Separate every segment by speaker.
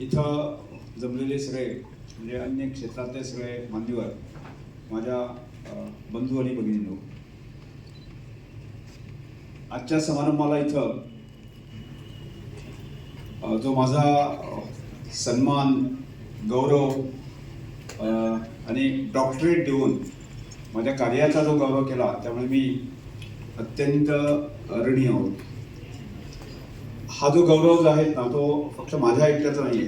Speaker 1: इथं जमलेले सगळे म्हणजे अन्य क्षेत्रातले सगळे मान्यवर माझ्या बंधू आणि भगिनींनो आजच्या समारंभाला इथं जो माझा सन्मान गौरव आणि डॉक्टरेट देऊन माझ्या कार्याचा जो गौरव केला त्यामुळे मी अत्यंत ऋणी आहोत. हा जो गौरव जो आहे ना तो फक्त माझ्या ऐकल्याचा नाहीये.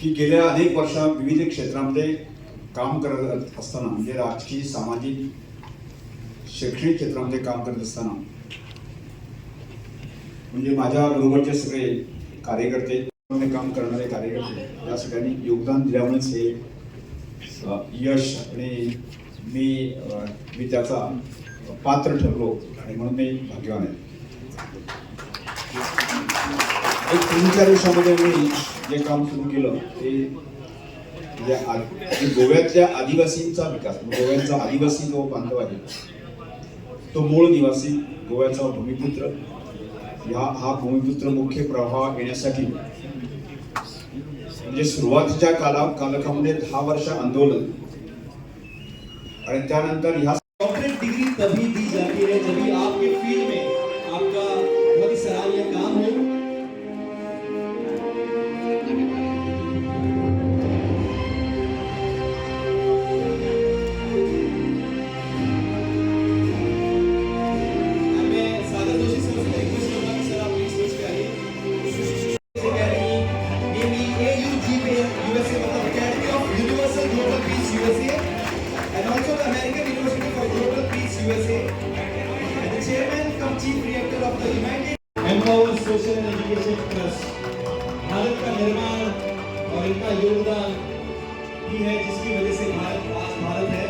Speaker 1: की गेल्या अनेक वर्षात विविध क्षेत्रामध्ये काम करत असताना म्हणजे राजकीय सामाजिक शैक्षणिक क्षेत्रामध्ये काम करत असताना म्हणजे माझ्या बरोबरचे सगळे कार्यकर्ते काम करणारे कार्यकर्ते या सगळ्यांनी योगदान दिल्यामुळेच हे यश आणि मी मी त्याचा पात्र ठरलो आणि म्हणून मी भाग्यवान आहे. एक तीन चार वर्षामध्ये मी जे काम सुरू केलं ते गोव्यातल्या आदिवासींचा विकास म्हणजे गोव्याचा आदिवासी जो बांधव आहे तो मूळ निवासी गोव्याचा भूमिपुत्र. या हा भूमिपुत्र मुख्य प्रवाह येण्यासाठी म्हणजे सुरुवातीच्या काला कालकामध्ये दहा वर्ष आंदोलन. आणि त्यानंतर ह्या
Speaker 2: इनका योगदान ही है जिसकी वजह से भारत आज भारत है।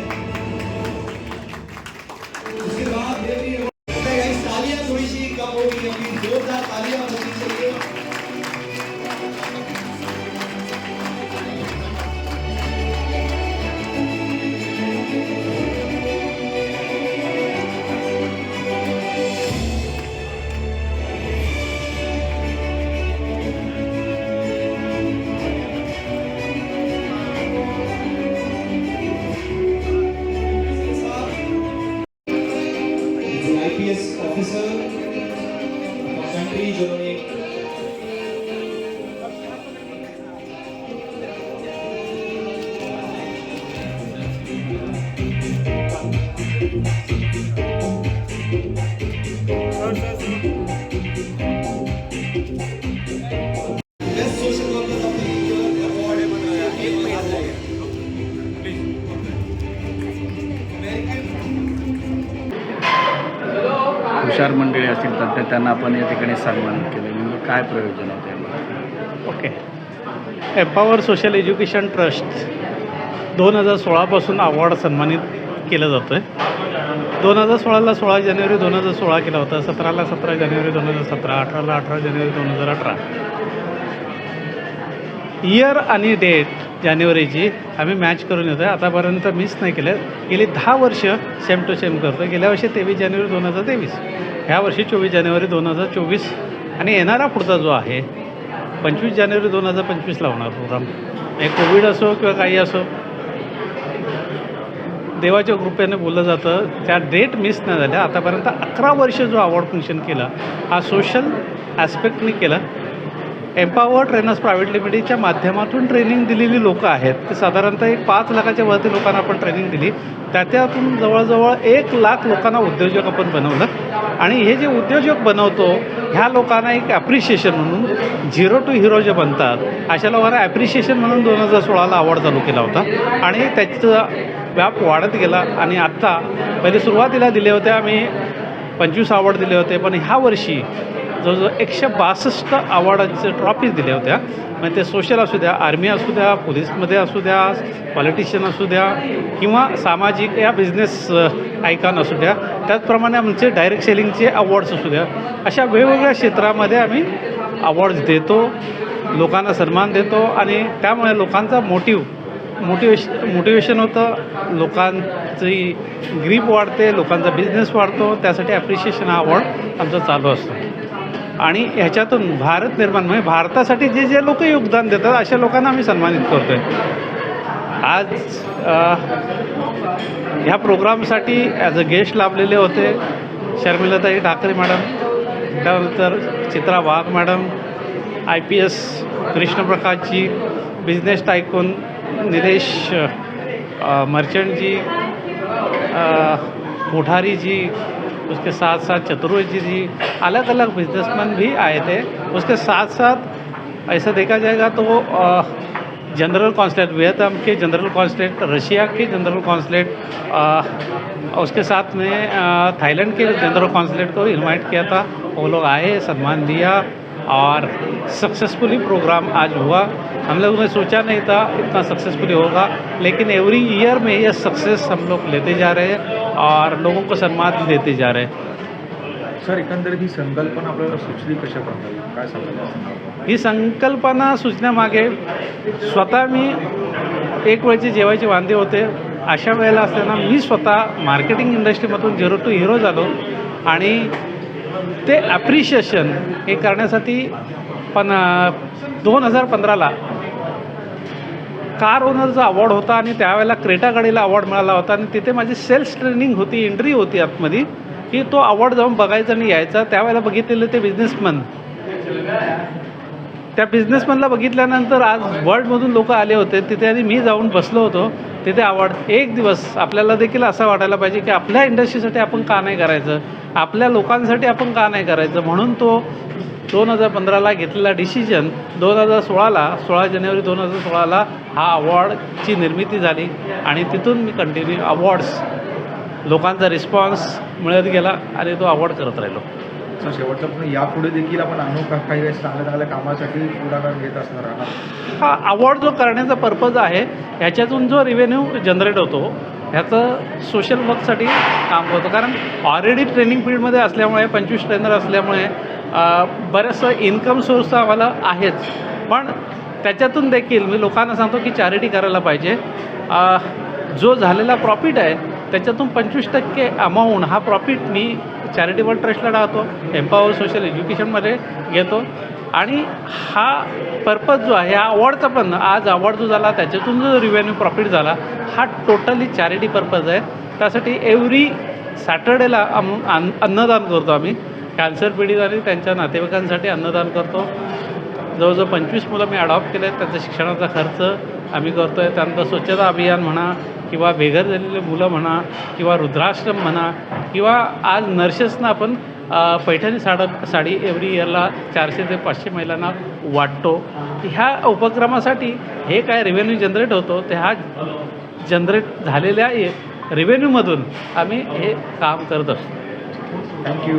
Speaker 3: हुशार मंडळी असतील तर त्यांना आपण या ठिकाणी सन्मानित केलं. म्हणजे काय प्रयोजन होते
Speaker 4: okay. Empower social education trust दोन हजार सोळापासून अवॉर्ड सन्मानित केलं जातं आहे दोन हजार सोळाला सोळा जानेवारी दोन हजार सोळा केला होता. सतराला सतरा जानेवारी दोन हजार सतरा. अठराला अठरा जानेवारी दोन हजार अठरा. इयर आणि डेट जानेवारीची आम्ही मॅच करून येतो आहे आतापर्यंत मिस नाही केलं. गेली दहा वर्ष सेम टू सेम करतो गेल्या वर्षी तेवीस जानेवारी दोन हजार तेवीस. ह्या वर्षी चोवीस जानेवारी दोन हजार चोवीस. आणि येणारा पुढचा जो आहे पंचवीस जानेवारी दोन हजार पंचवीसला होणार प्रोग्राम हे कोविड असो किंवा काही असो देवाच्या कृपेने बोललं जातं. त्या डेट मिस नाही झाल्या. आतापर्यंत अकरा वर्ष जो अवॉर्ड फंक्शन केला हा सोशल ॲस्पेक्टने केला. एम्पावर ट्रेनर्स प्रायव्हेट लिमिटेडच्या माध्यमातून ट्रेनिंग दिलेली लोकं आहेत. ते साधारणतः एक पाच लाखाच्या वरती लोकांना आपण ट्रेनिंग दिली. त्याच्यातून जवळजवळ एक लाख लोकांना उद्योजक आपण बनवलं. आणि हे जे उद्योजक बनवतो ह्या लोकांना एक ॲप्रिशिएशन म्हणून झिरो टू हिरो जे बनतात अशा लोकांना ॲप्रिशिएशन म्हणून दोन हजार सोळाला अवॉर्ड चालू केला होता. आणि त्याचा व्याप वाढत गेला. आणि आत्ता पहिले सुरुवातीला दिले होते आम्ही पंचवीस अवॉर्ड दिले होते. पण ह्या वर्षी जवळजवळ एकशे बासष्ट अवॉर्डाचे ट्रॉफीज दिल्या होत्या. म्हणजे ते सोशल असू द्या आर्मी असू द्या पोलीसमध्ये असू द्या पॉलिटिशियन असू द्या किंवा सामाजिक या बिझनेस आयकॉन असू द्या त्याचप्रमाणे आमचे डायरेक्ट सेलिंगचे अवॉर्ड्स असू द्या. अशा वेगवेगळ्या क्षेत्रामध्ये आम्ही अवॉर्ड्स देतो लोकांना सन्मान देतो आणि त्यामुळे लोकांचा मोटिव मोटिवेश मोटिवेशन होतं लोकांची ग्रीप वाढते लोकांचा बिझनेस वाढतो त्यासाठी ॲप्रिशिएशन हा अवॉर्ड आमचा चालू असतो. आणि ह्याच्यातून भारत निर्माण म्हणजे भारतासाठी जे जे लोक योगदान देतात अशा लोकांना आम्ही सन्मानित करतो आहे आज ह्या प्रोग्रामसाठी ॲज अ गेस्ट लाभलेले होते शर्मिलाताई ठाकरे मॅडम त्यानंतर Chitra Wagh madam I P S कृष्णप्रकाशजी business tycoon Nilesh मर्चंटजी मर्चंट जी कोठारी जी उसके साथ साथ चतुर्वेदी जी अलग अलग बिजनेसमैन भी आए थे। उसके साथ साथ ऐसा देखा जाएगा तो जनरल कॉन्सलेट वियतनाम के जनरल कॉन्सलेट रशिया के जनरल कॉन्सलेट उसके साथ में थाईलैंड के जनरल कॉन्सलेट को इनवाइट किया था। वो लोग आए, सम्मान दिया और सक्सेसफुली प्रोग्राम आज हुआ। हम लोगों ने सोचा नहीं था इतना सक्सेसफुली होगा, लेकिन एवरी ईयर में ये सक्सेस हम लोग लेते जा रहे हैं। और लोगों को सम्मान देते जा रहे हैं।
Speaker 5: सर एकंदरीत ही संकल्पना आपल्याला सुचली कशा प्रकारे? काय सांगायला
Speaker 4: ही संकल्पना सुचण्यामागे स्वतः मी एक वेळचे जेवायचे वांदे होते. अशा वेळेला असताना मी स्वतः मार्केटिंग इंडस्ट्रीमधून झिरो टू हिरो झालो. आणि ते ॲप्रिशिएशन हे करण्यासाठी पण दोन हजार पंधराला कार ओनरचा अवॉर्ड होता आणि त्यावेळेला क्रेटा गाडीला अवॉर्ड मिळाला होता आणि तिथे माझी सेल्स ट्रेनिंग होती एंट्री होती आतमध्ये की तो अवॉर्ड जाऊन बघायचा आणि यायचा. त्यावेळेला बघितलेले ते बिझनेसमन त्या बिझनेसमॅनला बघितल्यानंतर आज वर्ल्डमधून लोक आले होते. तिथे आणि मी जाऊन बसलो होतो. तिथे आवड एक दिवस आपल्याला देखील असं वाटायला पाहिजे की आपल्या इंडस्ट्रीसाठी आपण का नाही करायचं? आपल्या लोकांसाठी आपण का नाही करायचं? म्हणून तो दोन हजार पंधराला घेतलेला डिसिजन दोन हजार सोळाला सोळा जानेवारी दोन हजार सोळाला हा अवॉर्डची निर्मिती झाली आणि तिथून मी कंटिन्यू अवॉर्ड्स लोकांचा रिस्पॉन्स मिळत गेला आणि तो अवॉर्ड करत राहिलो.
Speaker 5: शेवटचं पण यापुढे देखील आपण का काही काही चांगल्या चांगल्या कामासाठी पुढाकार घेत असणार आहात.
Speaker 4: हा अवॉर्ड जो करण्याचा पर्पज आहे ह्याच्यातून जो रिव्हेन्यू जनरेट होतो ह्याचं सोशल वर्कसाठी काम करतो. कारण ऑलरेडी ट्रेनिंग फील्डमध्ये असल्यामुळे पंचवीस ट्रेनर असल्यामुळे बरंचसं इन्कम सोर्स आम्हाला आहेच. पण त्याच्यातून देखील मी लोकांना सांगतो की चॅरिटी करायला पाहिजे. जो झालेला प्रॉफिट आहे त्याच्यातून पंचवीस टक्के अमाऊंट हा प्रॉफिट मी चॅरिटेबल ट्रस्टला टाकतो एम्पावर सोशल एज्युकेशनमध्ये घेतो. आणि हा पर्पज जो आहे हा अवॉर्डचा पण आज अवॉर्ड जो झाला त्याच्यातून जो रिव्हेन्यू प्रॉफिट झाला हा टोटली चॅरिटी पर्पज आहे. त्यासाठी एव्हरी सॅटर्डेला आम अन्न अन्नदान करतो आम्ही. कॅन्सर पीडित आणि त्यांच्या नातेवाईकांसाठी अन्नदान करतो. जवळजवळ पंचवीस मुलं मी अडॉप्ट केले आहेत त्यांचा शिक्षणाचा खर्च आम्ही करतो आहे त्यानंतर स्वच्छता अभियान म्हणा किंवा बेघर झालेले मुलं म्हणा किंवा रुद्राश्रम म्हणा किंवा आज नर्सेसना आपण पैठणी साड साडी एव्हरी इयरला चारशे ते पाचशे महिलांना वाटतो. ह्या उपक्रमासाठी हे काय रेव्हेन्यू जनरेट होतो ते हा जनरेट झालेल्या रेव्हेन्यूमधून आम्ही हे काम करत असतो.
Speaker 5: थँक्यू